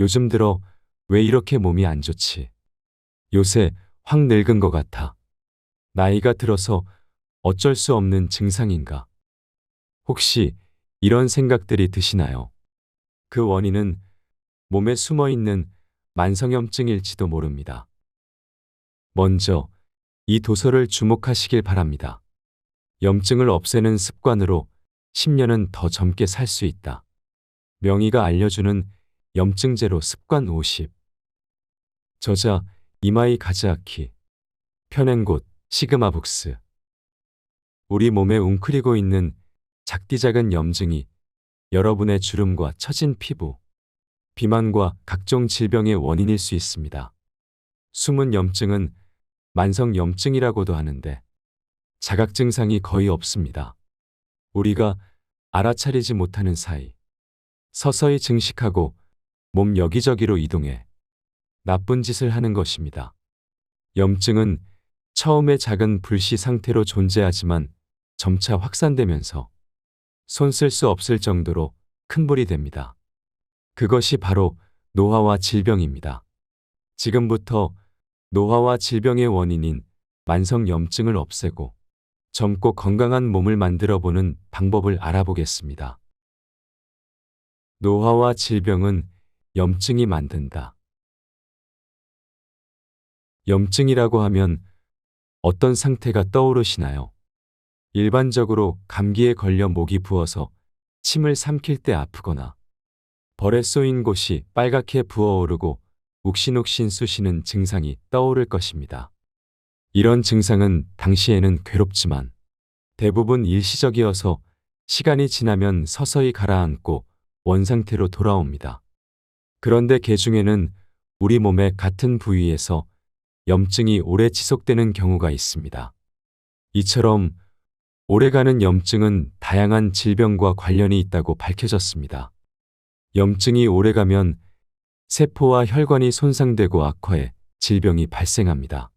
요즘 들어 왜 이렇게 몸이 안 좋지? 요새 확 늙은 것 같아. 나이가 들어서 어쩔 수 없는 증상인가? 혹시 이런 생각들이 드시나요? 그 원인은 몸에 숨어 있는 만성염증일지도 모릅니다. 먼저 이 도서를 주목하시길 바랍니다. 염증을 없애는 습관으로 10년은 더 젊게 살 수 있다. 명의가 알려주는 염증제로 습관 50. 저자 이마이 가즈아키. 편행곳 시그마 북스. 우리 몸에 웅크리고 있는 작디작은 염증이 여러분의 주름과 처진 피부, 비만과 각종 질병의 원인일 수 있습니다. 숨은 염증은 만성 염증이라고도 하는데 자각 증상이 거의 없습니다. 우리가 알아차리지 못하는 사이 서서히 증식하고 몸 여기저기로 이동해 나쁜 짓을 하는 것입니다. 염증은 처음에 작은 불씨 상태로 존재하지만 점차 확산되면서 손 쓸 수 없을 정도로 큰 불이 됩니다. 그것이 바로 노화와 질병입니다. 지금부터 노화와 질병의 원인인 만성 염증을 없애고 젊고 건강한 몸을 만들어 보는 방법을 알아보겠습니다. 노화와 질병은 염증이 만든다. 염증이라고 하면 어떤 상태가 떠오르시나요? 일반적으로 감기에 걸려 목이 부어서 침을 삼킬 때 아프거나 벌에 쏘인 곳이 빨갛게 부어오르고 욱신욱신 쑤시는 증상이 떠오를 것입니다. 이런 증상은 당시에는 괴롭지만 대부분 일시적이어서 시간이 지나면 서서히 가라앉고 원상태로 돌아옵니다. 그런데 개 중에는 우리 몸의 같은 부위에서 염증이 오래 지속되는 경우가 있습니다. 이처럼 오래가는 염증은 다양한 질병과 관련이 있다고 밝혀졌습니다. 염증이 오래가면 세포와 혈관이 손상되고 악화해 질병이 발생합니다.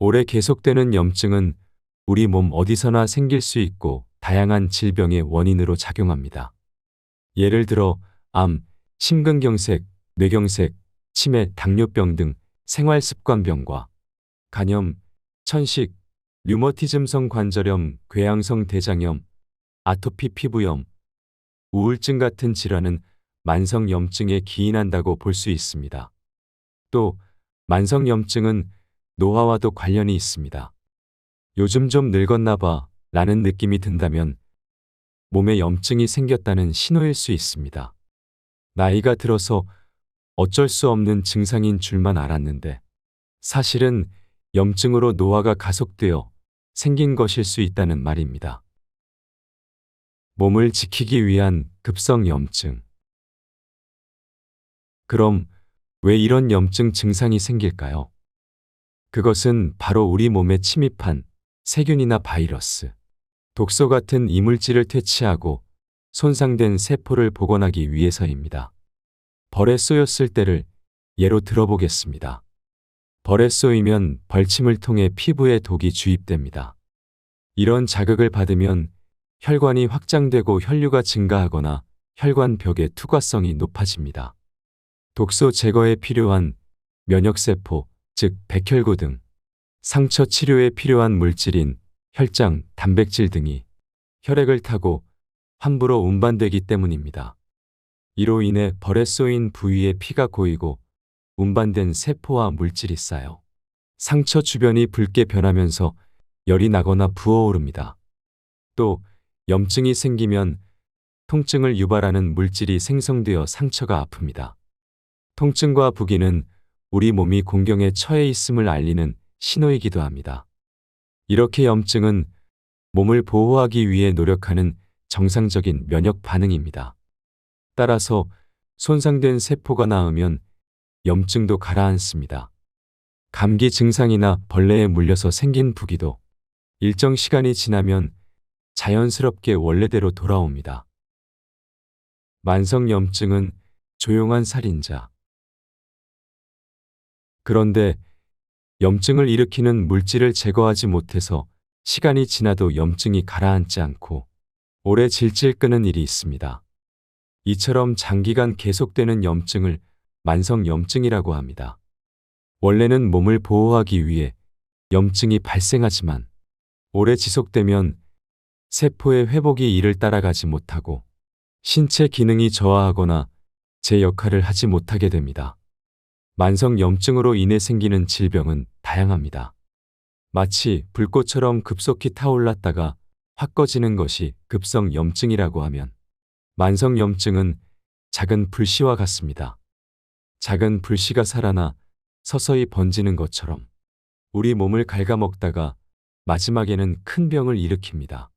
오래 계속되는 염증은 우리 몸 어디서나 생길 수 있고 다양한 질병의 원인으로 작용합니다. 예를 들어 암, 심근경색, 뇌경색, 치매, 당뇨병 등 생활습관병과 간염, 천식, 류머티즘성 관절염, 궤양성 대장염, 아토피 피부염, 우울증 같은 질환은 만성 염증에 기인한다고 볼 수 있습니다. 또 만성 염증은 노화와도 관련이 있습니다. 요즘 좀 늙었나 봐 라는 느낌이 든다면 몸에 염증이 생겼다는 신호일 수 있습니다. 나이가 들어서 어쩔 수 없는 증상인 줄만 알았는데 사실은 염증으로 노화가 가속되어 생긴 것일 수 있다는 말입니다. 몸을 지키기 위한 급성 염증. 그럼 왜 이런 염증 증상이 생길까요? 그것은 바로 우리 몸에 침입한 세균이나 바이러스, 독소 같은 이물질을 퇴치하고 손상된 세포를 복원하기 위해서입니다. 벌에 쏘였을 때를 예로 들어보겠습니다. 벌에 쏘이면 벌침을 통해 피부에 독이 주입됩니다. 이런 자극을 받으면 혈관이 확장되고 혈류가 증가하거나 혈관 벽의 투과성이 높아집니다. 독소 제거에 필요한 면역세포, 즉 백혈구 등 상처 치료에 필요한 물질인 혈장, 단백질 등이 혈액을 타고 함부로 운반되기 때문입니다. 이로 인해 벌에 쏘인 부위에 피가 고이고 운반된 세포와 물질이 쌓여 상처 주변이 붉게 변하면서 열이 나거나 부어오릅니다. 또 염증이 생기면 통증을 유발하는 물질이 생성되어 상처가 아픕니다. 통증과 부기는 우리 몸이 공경에 처해 있음을 알리는 신호이기도 합니다. 이렇게 염증은 몸을 보호하기 위해 노력하는 정상적인 면역 반응입니다. 따라서 손상된 세포가 나으면 염증도 가라앉습니다. 감기 증상이나 벌레에 물려서 생긴 부기도 일정 시간이 지나면 자연스럽게 원래대로 돌아옵니다. 만성 염증은 조용한 살인자. 그런데 염증을 일으키는 물질을 제거하지 못해서 시간이 지나도 염증이 가라앉지 않고 오래 질질 끄는 일이 있습니다. 이처럼 장기간 계속되는 염증을 만성염증이라고 합니다. 원래는 몸을 보호하기 위해 염증이 발생하지만 오래 지속되면 세포의 회복이 이를 따라가지 못하고 신체 기능이 저하하거나 제 역할을 하지 못하게 됩니다. 만성염증으로 인해 생기는 질병은 다양합니다. 마치 불꽃처럼 급속히 타올랐다가 확 꺼지는 것이 급성 염증이라고 하면 만성 염증은 작은 불씨와 같습니다. 작은 불씨가 살아나 서서히 번지는 것처럼 우리 몸을 갉아먹다가 마지막에는 큰 병을 일으킵니다.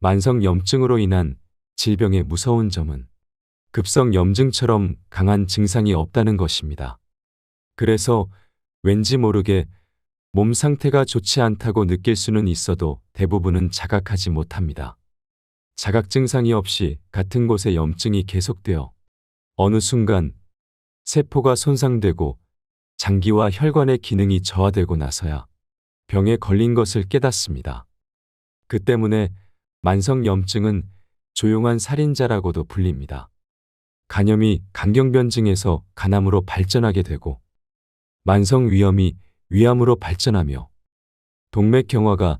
만성 염증으로 인한 질병의 무서운 점은 급성 염증처럼 강한 증상이 없다는 것입니다. 그래서 왠지 모르게 몸 상태가 좋지 않다고 느낄 수는 있어도 대부분은 자각하지 못합니다. 자각 증상이 없이 같은 곳에 염증이 계속되어 어느 순간 세포가 손상되고 장기와 혈관의 기능이 저하되고 나서야 병에 걸린 것을 깨닫습니다. 그 때문에 만성염증은 조용한 살인자라고도 불립니다. 간염이 간경변증에서 간암으로 발전하게 되고 만성 위염이 위암으로 발전하며 동맥경화가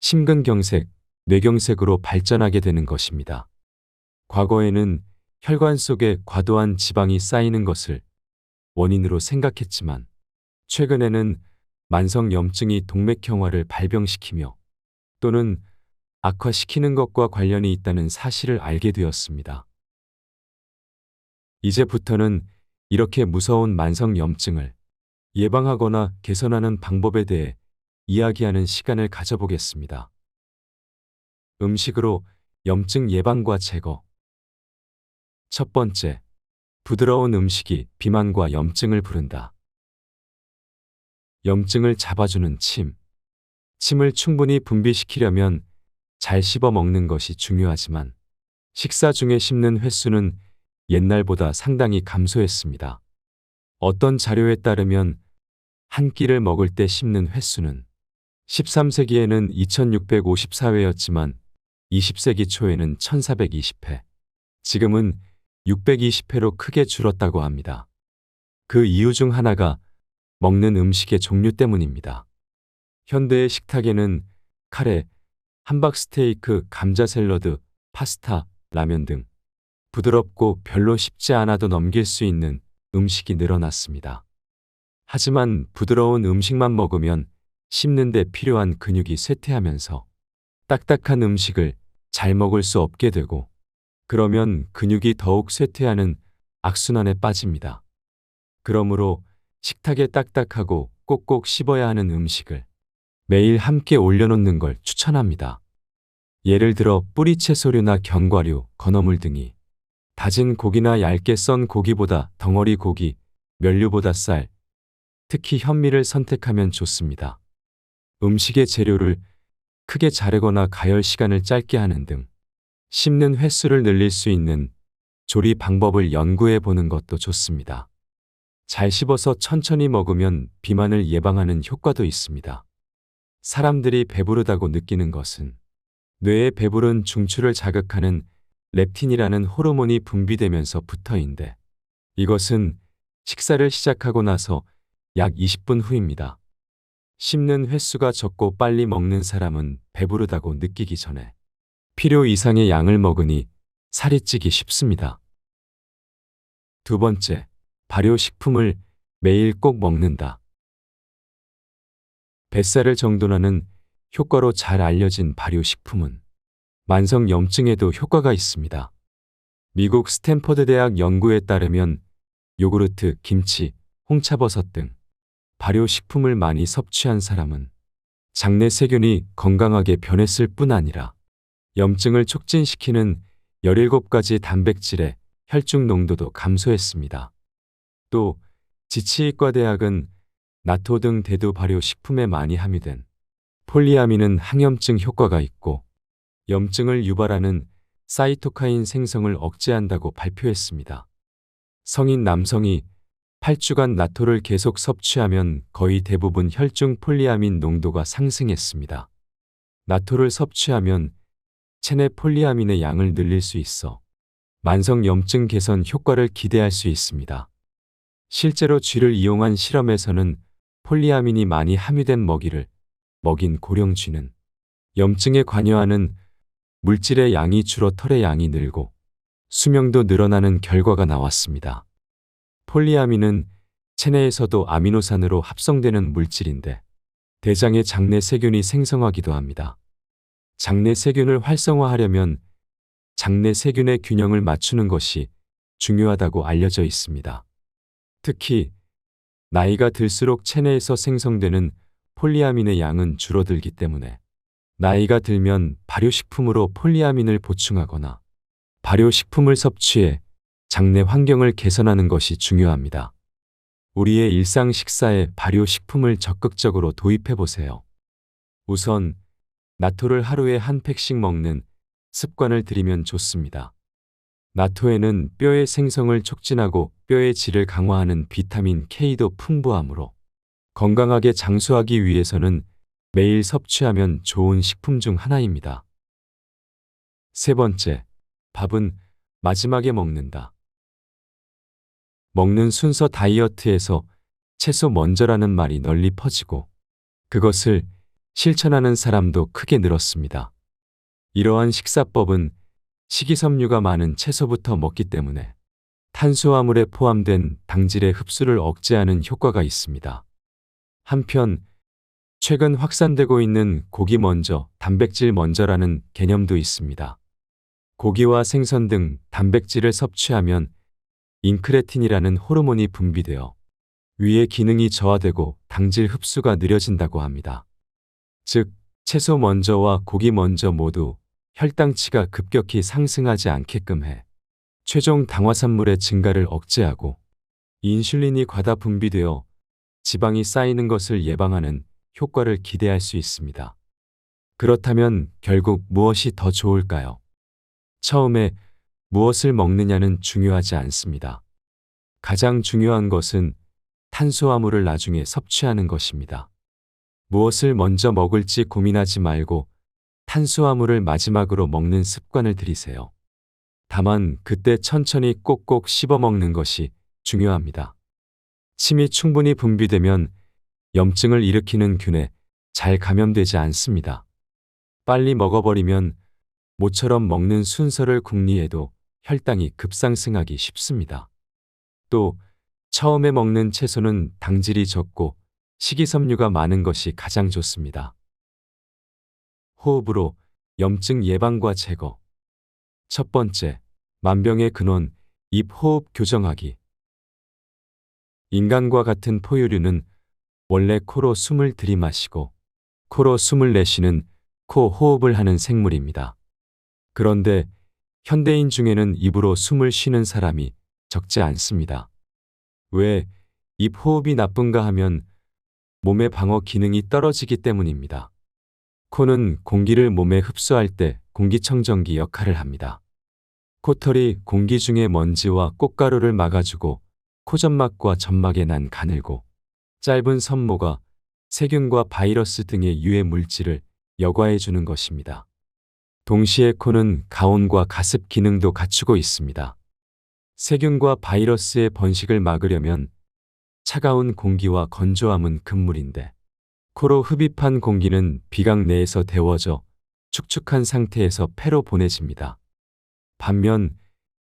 심근경색, 뇌경색으로 발전하게 되는 것입니다. 과거에는 혈관 속에 과도한 지방이 쌓이는 것을 원인으로 생각했지만 최근에는 만성염증이 동맥경화를 발병시키며 또는 악화시키는 것과 관련이 있다는 사실을 알게 되었습니다. 이제부터는 이렇게 무서운 만성염증을 예방하거나 개선하는 방법에 대해 이야기하는 시간을 가져보겠습니다. 음식으로 염증 예방과 제거. 첫 번째, 부드러운 음식이 비만과 염증을 부른다. 염증을 잡아주는 침. 침을 충분히 분비시키려면 잘 씹어 먹는 것이 중요하지만 식사 중에 씹는 횟수는 옛날보다 상당히 감소했습니다. 어떤 자료에 따르면 한 끼를 먹을 때 씹는 횟수는 13세기에는 2654회였지만 20세기 초에는 1420회, 지금은 620회로 크게 줄었다고 합니다. 그 이유 중 하나가 먹는 음식의 종류 때문입니다. 현대의 식탁에는 카레, 함박 스테이크, 감자 샐러드, 파스타, 라면 등 부드럽고 별로 쉽지 않아도 넘길 수 있는 음식이 늘어났습니다. 하지만 부드러운 음식만 먹으면 씹는데 필요한 근육이 쇠퇴하면서 딱딱한 음식을 잘 먹을 수 없게 되고 그러면 근육이 더욱 쇠퇴하는 악순환에 빠집니다. 그러므로 식탁에 딱딱하고 꼭꼭 씹어야 하는 음식을 매일 함께 올려놓는 걸 추천합니다. 예를 들어 뿌리 채소류나 견과류, 건어물 등이 다진 고기나 얇게 썬 고기보다 덩어리 고기, 면류보다 쌀, 특히 현미를 선택하면 좋습니다. 음식의 재료를 크게 자르거나 가열 시간을 짧게 하는 등 씹는 횟수를 늘릴 수 있는 조리 방법을 연구해 보는 것도 좋습니다. 잘 씹어서 천천히 먹으면 비만을 예방하는 효과도 있습니다. 사람들이 배부르다고 느끼는 것은 뇌에 배부른 중추를 자극하는 렙틴이라는 호르몬이 분비되면서 부터인데 이것은 식사를 시작하고 나서 약 20분 후입니다. 씹는 횟수가 적고 빨리 먹는 사람은 배부르다고 느끼기 전에 필요 이상의 양을 먹으니 살이 찌기 쉽습니다. 두 번째, 발효식품을 매일 꼭 먹는다. 뱃살을 정돈하는 효과로 잘 알려진 발효식품은 만성 염증에도 효과가 있습니다. 미국 스탠퍼드 대학 연구에 따르면 요구르트, 김치, 홍차버섯 등 발효식품을 많이 섭취한 사람은 장내 세균이 건강하게 변했을 뿐 아니라 염증을 촉진시키는 17가지 단백질의 혈중 농도도 감소했습니다. 또 지치의과 대학은 나토 등 대두 발효 식품에 많이 함유된 폴리아민은 항염증 효과가 있고 염증을 유발하는 사이토카인 생성을 억제한다고 발표했습니다. 성인 남성이 8주간 나토를 계속 섭취하면 거의 대부분 혈중 폴리아민 농도가 상승했습니다. 나토를 섭취하면 체내 폴리아민의 양을 늘릴 수 있어 만성 염증 개선 효과를 기대할 수 있습니다. 실제로 쥐를 이용한 실험에서는 폴리아민이 많이 함유된 먹이를 먹인 고령 쥐는 염증에 관여하는 물질의 양이 줄어 털의 양이 늘고 수명도 늘어나는 결과가 나왔습니다. 폴리아민은 체내에서도 아미노산으로 합성되는 물질인데 대장의 장내 세균이 생성하기도 합니다. 장내 세균을 활성화하려면 장내 세균의 균형을 맞추는 것이 중요하다고 알려져 있습니다. 특히 나이가 들수록 체내에서 생성되는 폴리아민의 양은 줄어들기 때문에 나이가 들면 발효식품으로 폴리아민을 보충하거나 발효식품을 섭취해 장내 환경을 개선하는 것이 중요합니다. 우리의 일상 식사에 발효 식품을 적극적으로 도입해 보세요. 우선 나토를 하루에 한 팩씩 먹는 습관을 들이면 좋습니다. 나토에는 뼈의 생성을 촉진하고 뼈의 질을 강화하는 비타민 K도 풍부하므로 건강하게 장수하기 위해서는 매일 섭취하면 좋은 식품 중 하나입니다. 세 번째, 밥은 마지막에 먹는다. 먹는 순서 다이어트에서 채소 먼저라는 말이 널리 퍼지고 그것을 실천하는 사람도 크게 늘었습니다. 이러한 식사법은 식이섬유가 많은 채소부터 먹기 때문에 탄수화물에 포함된 당질의 흡수를 억제하는 효과가 있습니다. 한편 최근 확산되고 있는 고기 먼저, 단백질 먼저라는 개념도 있습니다. 고기와 생선 등 단백질을 섭취하면 인크레틴이라는 호르몬이 분비되어 위의 기능이 저하되고 당질 흡수가 느려진다고 합니다. 즉, 채소 먼저와 고기 먼저 모두 혈당치가 급격히 상승하지 않게끔 해 최종 당화산물의 증가를 억제하고 인슐린이 과다 분비되어 지방이 쌓이는 것을 예방하는 효과를 기대할 수 있습니다. 그렇다면 결국 무엇이 더 좋을까요? 처음에 무엇을 먹느냐는 중요하지 않습니다. 가장 중요한 것은 탄수화물을 나중에 섭취하는 것입니다. 무엇을 먼저 먹을지 고민하지 말고 탄수화물을 마지막으로 먹는 습관을 들이세요. 다만 그때 천천히 꼭꼭 씹어 먹는 것이 중요합니다. 침이 충분히 분비되면 염증을 일으키는 균에 잘 감염되지 않습니다. 빨리 먹어버리면 모처럼 먹는 순서를 궁리해도 혈당이 급상승하기 쉽습니다. 또 처음에 먹는 채소는 당질이 적고 식이섬유가 많은 것이 가장 좋습니다. 호흡으로 염증 예방과 제거. 첫 번째, 만병의 근원, 입 호흡 교정하기. 인간과 같은 포유류는 원래 코로 숨을 들이마시고 코로 숨을 내쉬는 코 호흡을 하는 생물입니다. 그런데 현대인 중에는 입으로 숨을 쉬는 사람이 적지 않습니다. 왜 입 호흡이 나쁜가 하면 몸의 방어 기능이 떨어지기 때문입니다. 코는 공기를 몸에 흡수할 때 공기청정기 역할을 합니다. 코털이 공기 중의 먼지와 꽃가루를 막아주고 코점막과 점막에 난 가늘고 짧은 선모가 세균과 바이러스 등의 유해 물질을 여과해 주는 것입니다. 동시에 코는 가온과 가습 기능도 갖추고 있습니다. 세균과 바이러스의 번식을 막으려면 차가운 공기와 건조함은 금물인데 코로 흡입한 공기는 비강 내에서 데워져 축축한 상태에서 폐로 보내집니다. 반면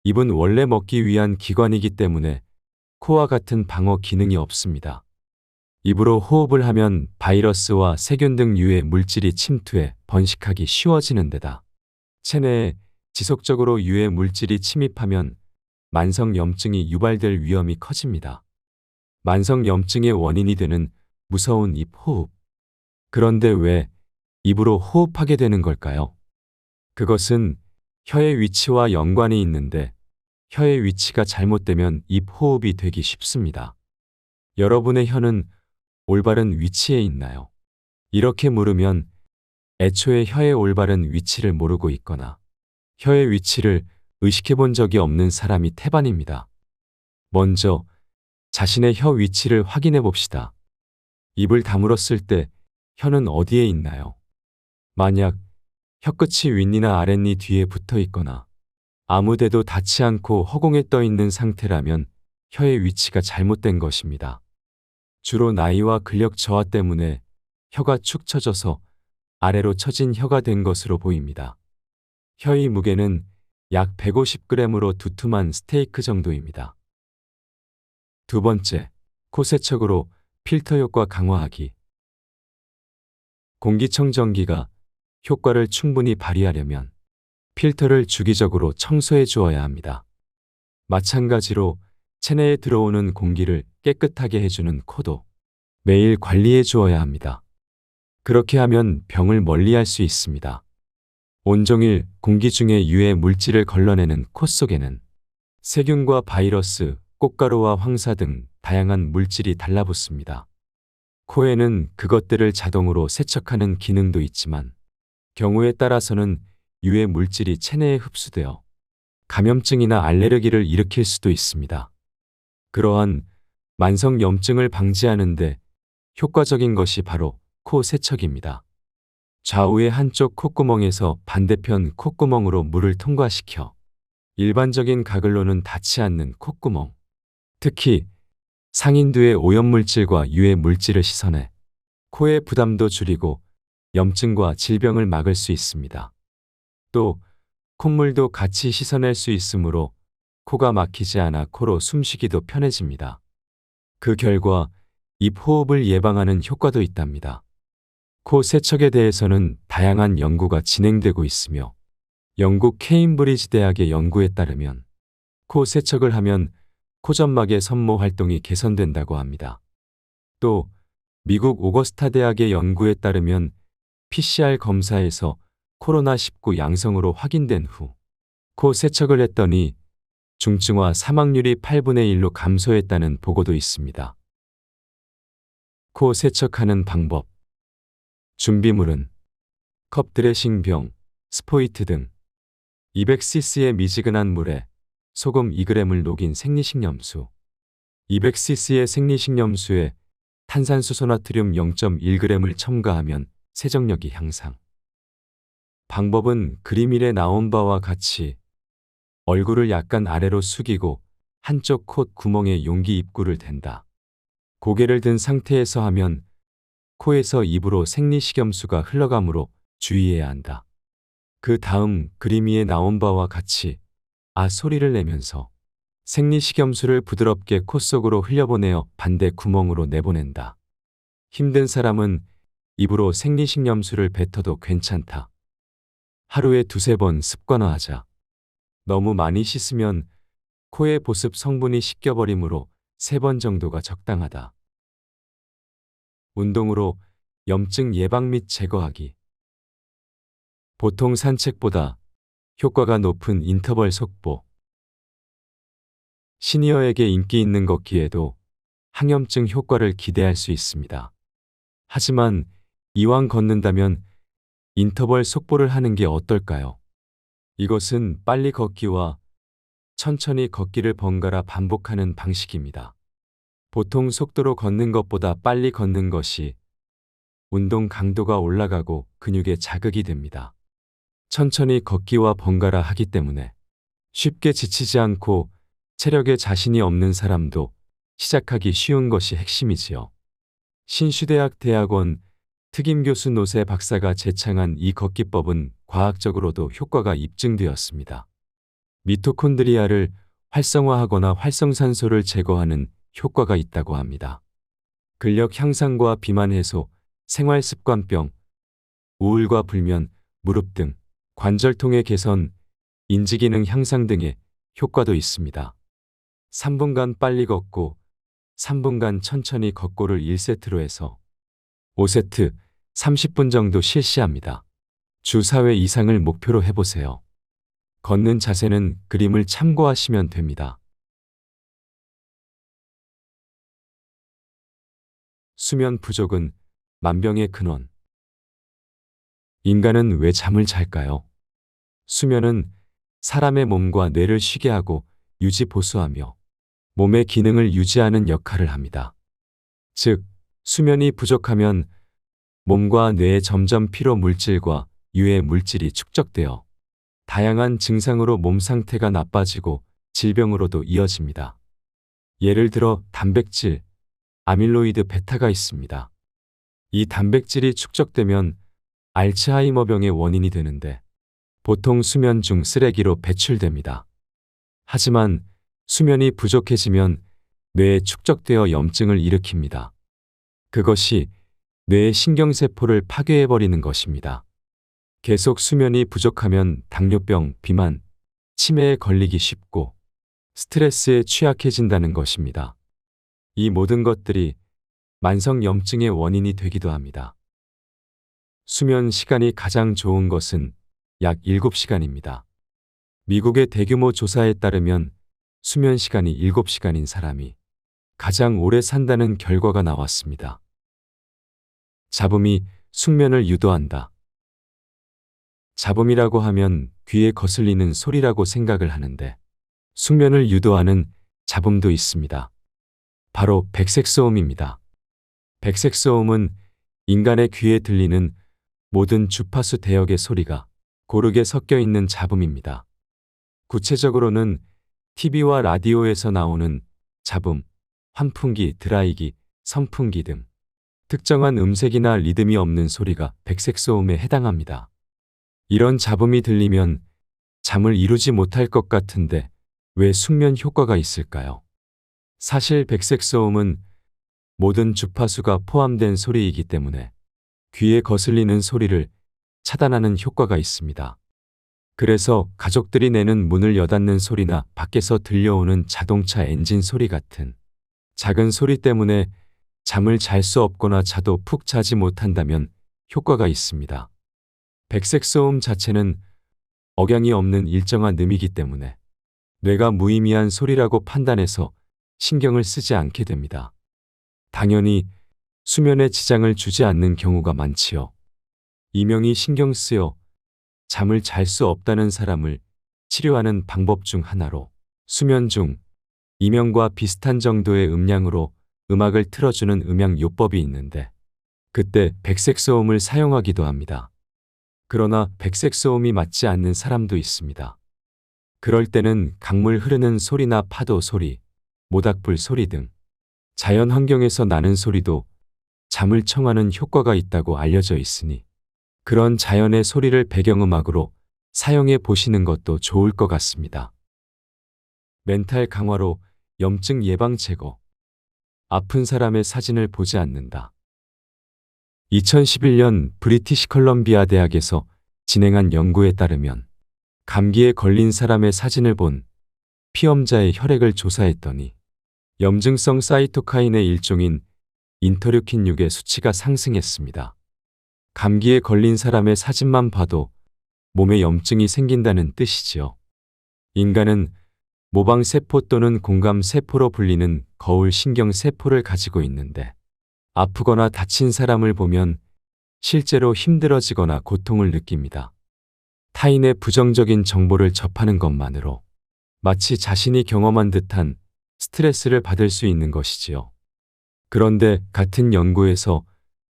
입은 원래 먹기 위한 기관이기 때문에 코와 같은 방어 기능이 없습니다. 입으로 호흡을 하면 바이러스와 세균 등 유해 물질이 침투해 번식하기 쉬워지는 데다 체내에 지속적으로 유해 물질이 침입하면 만성 염증이 유발될 위험이 커집니다. 만성 염증의 원인이 되는 무서운 입 호흡. 그런데 왜 입으로 호흡하게 되는 걸까요? 그것은 혀의 위치와 연관이 있는데 혀의 위치가 잘못되면 입 호흡이 되기 쉽습니다. 여러분의 혀는 올바른 위치에 있나요? 이렇게 물으면 애초에 혀의 올바른 위치를 모르고 있거나 혀의 위치를 의식해 본 적이 없는 사람이 태반입니다. 먼저 자신의 혀 위치를 확인해 봅시다. 입을 다물었을 때 혀는 어디에 있나요? 만약 혀끝이 윗니나 아랫니 뒤에 붙어 있거나 아무데도 닿지 않고 허공에 떠 있는 상태라면 혀의 위치가 잘못된 것입니다. 주로 나이와 근력 저하 때문에 혀가 축 처져서 아래로 처진 혀가 된 것으로 보입니다. 혀의 무게는 약 150g으로 두툼한 스테이크 정도입니다. 두 번째, 코 세척으로 필터 효과 강화하기. 공기청정기가 효과를 충분히 발휘하려면 필터를 주기적으로 청소해 주어야 합니다. 마찬가지로 체내에 들어오는 공기를 깨끗하게 해주는 코도 매일 관리해 주어야 합니다. 그렇게 하면 병을 멀리할 수 있습니다. 온종일 공기 중에 유해 물질을 걸러내는 코 속에는 세균과 바이러스, 꽃가루와 황사 등 다양한 물질이 달라붙습니다. 코에는 그것들을 자동으로 세척하는 기능도 있지만 경우에 따라서는 유해 물질이 체내에 흡수되어 감염증이나 알레르기를 일으킬 수도 있습니다. 그러한 만성 염증을 방지하는데 효과적인 것이 바로 코 세척입니다. 좌우의 한쪽 콧구멍에서 반대편 콧구멍으로 물을 통과시켜 일반적인 가글로는 닿지 않는 콧구멍, 특히 상인두의 오염물질과 유해 물질을 씻어내 코의 부담도 줄이고 염증과 질병을 막을 수 있습니다. 또 콧물도 같이 씻어낼 수 있으므로 코가 막히지 않아 코로 숨쉬기도 편해집니다. 그 결과 입 호흡을 예방하는 효과도 있답니다. 코 세척에 대해서는 다양한 연구가 진행되고 있으며 영국 케임브리지 대학의 연구에 따르면 코 세척을 하면 코점막의 선모 활동이 개선된다고 합니다. 또 미국 오거스타 대학의 연구에 따르면 PCR 검사에서 코로나19 양성으로 확인된 후 코 세척을 했더니 중증화 사망률이 8분의 1로 감소했다는 보고도 있습니다. 코 세척하는 방법 준비물은 컵 드레싱 병, 스포이트 등 200cc의 미지근한 물에 소금 2g을 녹인 생리식염수 200cc의 생리식염수에 탄산수소 나트륨 0.1g을 첨가하면 세정력이 향상 방법은 그림 1에 나온 바와 같이 얼굴을 약간 아래로 숙이고 한쪽 콧 구멍에 용기 입구를 댄다. 고개를 든 상태에서 하면 코에서 입으로 생리식염수가 흘러가므로 주의해야 한다. 그 다음 그림 위에 나온 바와 같이 아 소리를 내면서 생리식염수를 부드럽게 코 속으로 흘려보내어 반대 구멍으로 내보낸다. 힘든 사람은 입으로 생리식염수를 뱉어도 괜찮다. 하루에 두세 번 습관화하자. 너무 많이 씻으면 코의 보습 성분이 씻겨버리므로 세 번 정도가 적당하다. 운동으로 염증 예방 및 제거하기. 보통 산책보다 효과가 높은 인터벌 속보. 시니어에게 인기 있는 걷기에도 항염증 효과를 기대할 수 있습니다. 하지만 이왕 걷는다면 인터벌 속보를 하는 게 어떨까요? 이것은 빨리 걷기와 천천히 걷기를 번갈아 반복하는 방식입니다. 보통 속도로 걷는 것보다 빨리 걷는 것이 운동 강도가 올라가고 근육에 자극이 됩니다. 천천히 걷기와 번갈아 하기 때문에 쉽게 지치지 않고 체력에 자신이 없는 사람도 시작하기 쉬운 것이 핵심이지요. 신슈대학 대학원 특임 교수 노세 박사가 제창한 이 걷기법은 과학적으로도 효과가 입증되었습니다. 미토콘드리아를 활성화하거나 활성산소를 제거하는 효과가 있다고 합니다. 근력 향상과 비만 해소, 생활 습관병, 우울과 불면, 무릎 등 관절통의 개선, 인지기능 향상 등의 효과도 있습니다. 3분간 빨리 걷고 3분간 천천히 걷고를 1세트로 해서 5세트, 30분 정도 실시합니다. 주 4회 이상을 목표로 해보세요. 걷는 자세는 그림을 참고하시면 됩니다. 수면 부족은 만병의 근원. 인간은 왜 잠을 잘까요? 수면은 사람의 몸과 뇌를 쉬게 하고 유지 보수하며 몸의 기능을 유지하는 역할을 합니다. 즉, 수면이 부족하면 몸과 뇌에 점점 피로 물질과 유해 물질이 축적되어 다양한 증상으로 몸 상태가 나빠지고 질병으로도 이어집니다. 예를 들어 단백질, 아밀로이드 베타가 있습니다. 이 단백질이 축적되면 알츠하이머병의 원인이 되는데 보통 수면 중 쓰레기로 배출됩니다. 하지만 수면이 부족해지면 뇌에 축적되어 염증을 일으킵니다. 그것이 뇌의 신경세포를 파괴해버리는 것입니다. 계속 수면이 부족하면 당뇨병, 비만, 치매에 걸리기 쉽고 스트레스에 취약해진다는 것입니다. 이 모든 것들이 만성 염증의 원인이 되기도 합니다. 수면 시간이 가장 좋은 것은 약 7시간입니다. 미국의 대규모 조사에 따르면 수면 시간이 7시간인 사람이 가장 오래 산다는 결과가 나왔습니다. 잡음이 숙면을 유도한다. 잡음이라고 하면 귀에 거슬리는 소리라고 생각을 하는데 숙면을 유도하는 잡음도 있습니다. 바로 백색소음입니다. 백색소음은 인간의 귀에 들리는 모든 주파수 대역의 소리가 고르게 섞여 있는 잡음입니다. 구체적으로는 TV와 라디오에서 나오는 잡음, 환풍기, 드라이기, 선풍기 등 특정한 음색이나 리듬이 없는 소리가 백색소음에 해당합니다. 이런 잡음이 들리면 잠을 이루지 못할 것 같은데 왜 숙면 효과가 있을까요? 사실 백색 소음은 모든 주파수가 포함된 소리이기 때문에 귀에 거슬리는 소리를 차단하는 효과가 있습니다. 그래서 가족들이 내는 문을 여닫는 소리나 밖에서 들려오는 자동차 엔진 소리 같은 작은 소리 때문에 잠을 잘 수 없거나 자도 푹 자지 못한다면 효과가 있습니다. 백색 소음 자체는 억양이 없는 일정한 음이기 때문에 뇌가 무의미한 소리라고 판단해서 신경을 쓰지 않게 됩니다. 당연히 수면에 지장을 주지 않는 경우가 많지요. 이명이 신경 쓰여 잠을 잘 수 없다는 사람을 치료하는 방법 중 하나로 수면 중 이명과 비슷한 정도의 음량으로 음악을 틀어주는 음향 요법이 있는데 그때 백색 소음을 사용하기도 합니다. 그러나 백색 소음이 맞지 않는 사람도 있습니다. 그럴 때는 강물 흐르는 소리나 파도 소리, 모닥불 소리 등 자연 환경에서 나는 소리도 잠을 청하는 효과가 있다고 알려져 있으니 그런 자연의 소리를 배경음악으로 사용해 보시는 것도 좋을 것 같습니다. 멘탈 강화로 염증 예방 제거. 아픈 사람의 사진을 보지 않는다. 2011년 브리티시 컬럼비아 대학에서 진행한 연구에 따르면 감기에 걸린 사람의 사진을 본 피험자의 혈액을 조사했더니 염증성 사이토카인의 일종인 인터류킨 6의 수치가 상승했습니다. 감기에 걸린 사람의 사진만 봐도 몸에 염증이 생긴다는 뜻이지요. 인간은 모방세포 또는 공감세포로 불리는 거울 신경세포를 가지고 있는데 아프거나 다친 사람을 보면 실제로 힘들어지거나 고통을 느낍니다. 타인의 부정적인 정보를 접하는 것만으로 마치 자신이 경험한 듯한 스트레스를 받을 수 있는 것이지요. 그런데 같은 연구에서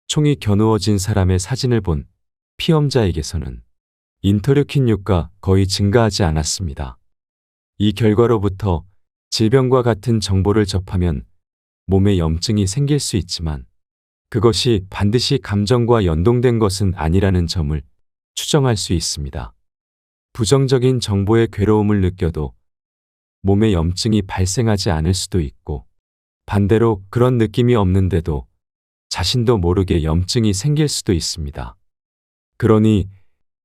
총이 겨누어진 사람의 사진을 본 피험자에게서는 인터류킨 6가 거의 증가하지 않았습니다. 이 결과로부터 질병과 같은 정보를 접하면 몸에 염증이 생길 수 있지만 그것이 반드시 감정과 연동된 것은 아니라는 점을 추정할 수 있습니다. 부정적인 정보에 괴로움을 느껴도 몸에 염증이 발생하지 않을 수도 있고 반대로 그런 느낌이 없는데도 자신도 모르게 염증이 생길 수도 있습니다. 그러니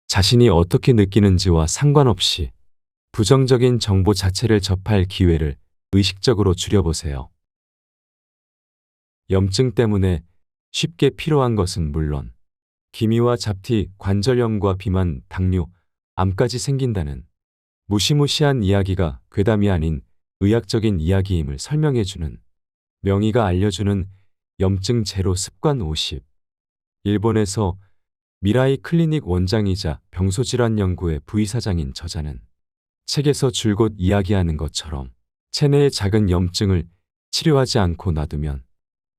자신이 어떻게 느끼는지와 상관없이 부정적인 정보 자체를 접할 기회를 의식적으로 줄여보세요. 염증 때문에 쉽게 피로한 것은 물론 기미와 잡티, 관절염과 비만, 당뇨, 암까지 생긴다는 무시무시한 이야기가 괴담이 아닌 의학적인 이야기임을 설명해주는 명의가 알려주는 염증 제로 습관 50. 일본에서 미라이 클리닉 원장이자 병소질환 연구의 부의사장인 저자는 책에서 줄곧 이야기하는 것처럼 체내의 작은 염증을 치료하지 않고 놔두면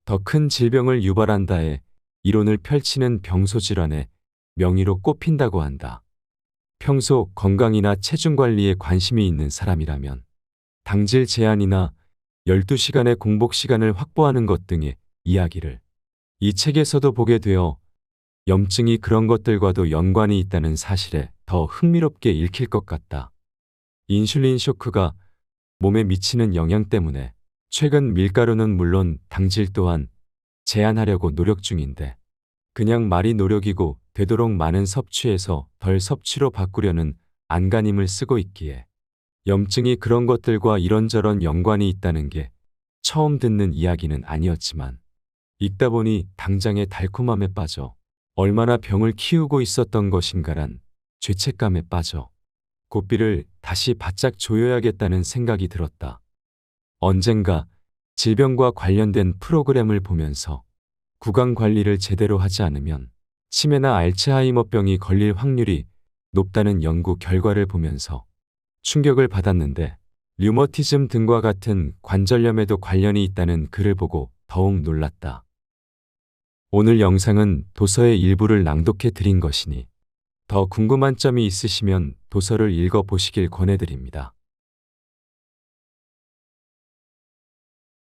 더 큰 질병을 유발한다에 이론을 펼치는 병소질환의 명의로 꼽힌다고 한다. 평소 건강이나 체중 관리에 관심이 있는 사람이라면 당질 제한이나 12시간의 공복 시간을 확보하는 것 등의 이야기를 이 책에서도 보게 되어 염증이 그런 것들과도 연관이 있다는 사실에 더 흥미롭게 읽힐 것 같다. 인슐린 쇼크가 몸에 미치는 영향 때문에 최근 밀가루는 물론 당질 또한 제한하려고 노력 중인데 그냥 말이 노력이고 되도록 많은 섭취에서 덜 섭취로 바꾸려는 안간힘을 쓰고 있기에 염증이 그런 것들과 이런저런 연관이 있다는 게 처음 듣는 이야기는 아니었지만 읽다 보니 당장의 달콤함에 빠져 얼마나 병을 키우고 있었던 것인가란 죄책감에 빠져 고삐를 다시 바짝 조여야겠다는 생각이 들었다. 언젠가 질병과 관련된 프로그램을 보면서 구강 관리를 제대로 하지 않으면 치매나 알츠하이머병이 걸릴 확률이 높다는 연구 결과를 보면서 충격을 받았는데 류머티즘 등과 같은 관절염에도 관련이 있다는 글을 보고 더욱 놀랐다. 오늘 영상은 도서의 일부를 낭독해 드린 것이니 더 궁금한 점이 있으시면 도서를 읽어 보시길 권해드립니다.